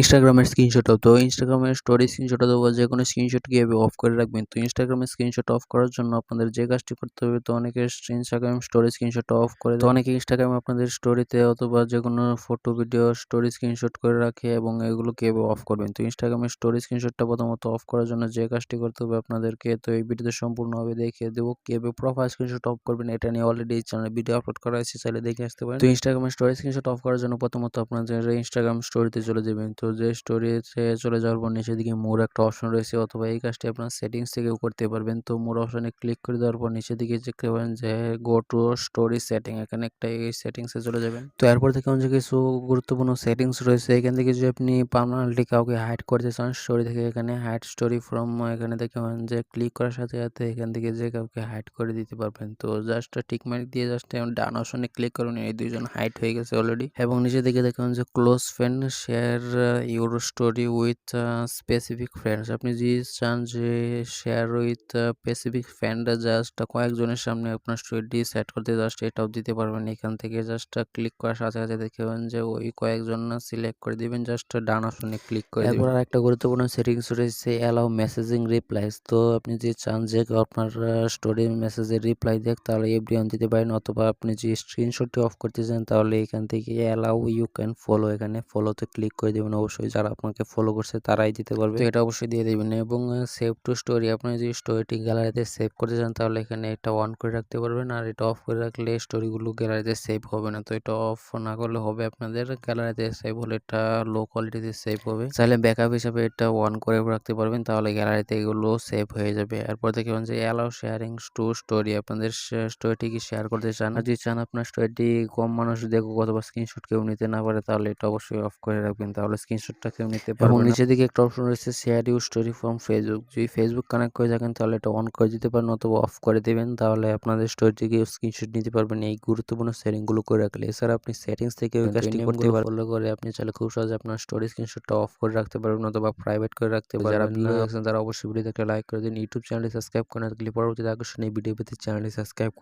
ইনস্টাগ্রামের স্ক্রিনশট তো ইনস্টাগ্রামের স্টোরি স্ক্রিনশট অথবা যে কোনো স্ক্রিনশট কীভাবে অফ করে রাখবেন? তো ইনস্টাগ্রামের স্ক্রিনশট অফ করার জন্য আপনাদের যে কাজটি করতে হবে, তো অনেকে ইনস্টাগ্রাম স্টোরি স্ক্রিনশট অফ করে তো অনেকে ইনস্টাগ্রামে আপনাদের স্টোরিতে অথবা যে কোনো ফটো ভিডিও স্টোরি স্ক্রিনশট করে রাখে এবং এগুলো কীভাবে অফ করবেন? তো ইনস্টাগ্রামের স্টোরি স্ক্রিনশটটা প্রথমত অফ করার জন্য যে কাজটি করতে হবে আপনাদেরকে, তো এই ভিডিওতে সম্পূর্ণভাবে দেখিয়ে দেবো কীভাবে প্রোফাইল স্ক্রিনশট অফ করবেন। এটা নিয়ে অলরেডি চ্যানেলে ভিডিও আপলোড করা হয়েছে, চাইলে দেখে আসতে পারেন। তো ইনস্টাগ্রামের স্টোরি স্ক্রিনশট অফ করার জন্য প্রথমত আপনাদের ইনস্টাগ্রাম স্টোরিতে চলে যাবেন। তো যে স্টোরিতে চলে যাওয়ার পর নিচের দিকে মোর একটা অপশন রয়েছে অথবা এই কাজটি আপনার সেটিংস থেকেও করতে পারবেন। তো মোর অপশনে ক্লিক করে দেওয়ার পর নিচের দিকে দেখতে পাবেন যে গো টু স্টোরি সেটিং এখানে একটা এই সেটিংসে চলে যাবেন। তো এরপর থেকে যে কিছু গুরুত্বপূর্ণ সেটিংস রয়েছে। এখান থেকে যদি আপনি পার্মানেন্টলি কাউকে হাইড করতে চান স্টোরি থেকে এখানে হাইড স্টোরি ফ্রম এখানে দেখবেন যে ক্লিক করার সাথে সাথে এখান থেকে যে কাউকে হাইড করে দিতে পারবেন। তো জাস্ট টিক মার্ক দিয়ে জাস্ট ডান অপশনে ক্লিক করুন, এই দুইজন হাইড হয়ে গেছে অলরেডি এবং নিচে দিকে দেখবেন যে close friend share your story with specific friends আপনি যদি চান যে share with specific friend just কয়েকজনের সামনে আপনার স্টোরিটি সেট করতে জাস্ট এটাও দিতে পারবেন। এখান থেকে জাস্ট ক্লিক করার সাথে সাথে দেখবেন যে ওই কয়েকজন সিলেক্ট করে দিবেন। জাস্ট ডান অপশনে ক্লিক করে এরপর আর একটা গুরুত্বপূর্ণ সেটিংস রয়েছে অ্যালাউ মেসেজিং রিপ্লাইস তো আপনি যদি চান যে আপনার স্টোরি মেসেজে রিপ্লাই দেখ তাহলে এভরি অন দিতে পারেন। অথবা আপনি যদি স্ক্রিনশটটি অফ করতে চান, তাহলে এখান থেকে অ্যালাউ ইউ ক্যান ফলো এখানে ফলোতে ক্লিক করে দেবেন। অবশ্যই যারা আপনাকে ফলো করছে তারাই দিতে পারবে। এটা অবশ্যই দিয়ে দেবেন এবং সেভ টু স্টোরি আপনি যদি স্টোরিটি গ্যালারিতে সেভ করতে চান তাহলে এখানে এটা অন করে রাখতে পারবেন আর এটা অফ করে রাখলে স্টোরিগুলো গ্যালারিতে সেভ হবে না। তো এটা অফ না করলে হবে আপনাদের গ্যালারিতে সেভ হলে এটা লো কোয়ালিটিতে সেভ হবে। চাইলে ব্যাকআপ হিসাবে এটা অন করে রাখতে পারবেন তাহলে গ্যালারিতে এগুলো সেভ হয়ে যাবে। এরপর দেখবেন যে অ্যালাউ শেয়ারিং টু স্টোরি আপনাদের স্টোরিটি কি শেয়ার করতে চান? যদি চান আপনার স্টোরিটি কম মানুষ দেখুক অথবা স্ক্রিনশট কেউ নিতে না পারে তাহলে এটা অবশ্যই অফ করে রাখবেন। তাহলে স্ক্রিনশটটা কেউ নিতে পারবে এবং নিচের দিকে একটা অপশন রয়েছে share you story from Facebook যদি ফেসবুক কানেক্ট করে থাকেন তাহলে এটা অন করে দিতে পারেন অথবা অফ করে দেবেন। তাহলে আপনাদের স্টোরিটিকে স্ক্রিনশট নিতে পারবেন। এই গুরুত্বপূর্ণ সেটিংগুলো করে রাখলে। এছাড়া আপনি সেটিংস থেকে ওই কাজটি করতে পারবেন। ফলো করে আপনি চাইলে খুব সহজে আপনার স্টোরি স্ক্রিনশটটা অফ করে রাখতে পারবেন অথবা প্রাইভেট করে রাখতে পারবেন যারা ভিডিও দেখছেন তারা অবশ্যই ভিডিওতে একটা লাইক করে দিন। ইউটিউব চ্যানেলটি সাবস্ক্রাইব করে রাখলে পরবর্তীতে আকর্ষণীয় ভিডিও পেতে চ্যানেলটি সাবস্ক্রাইব করে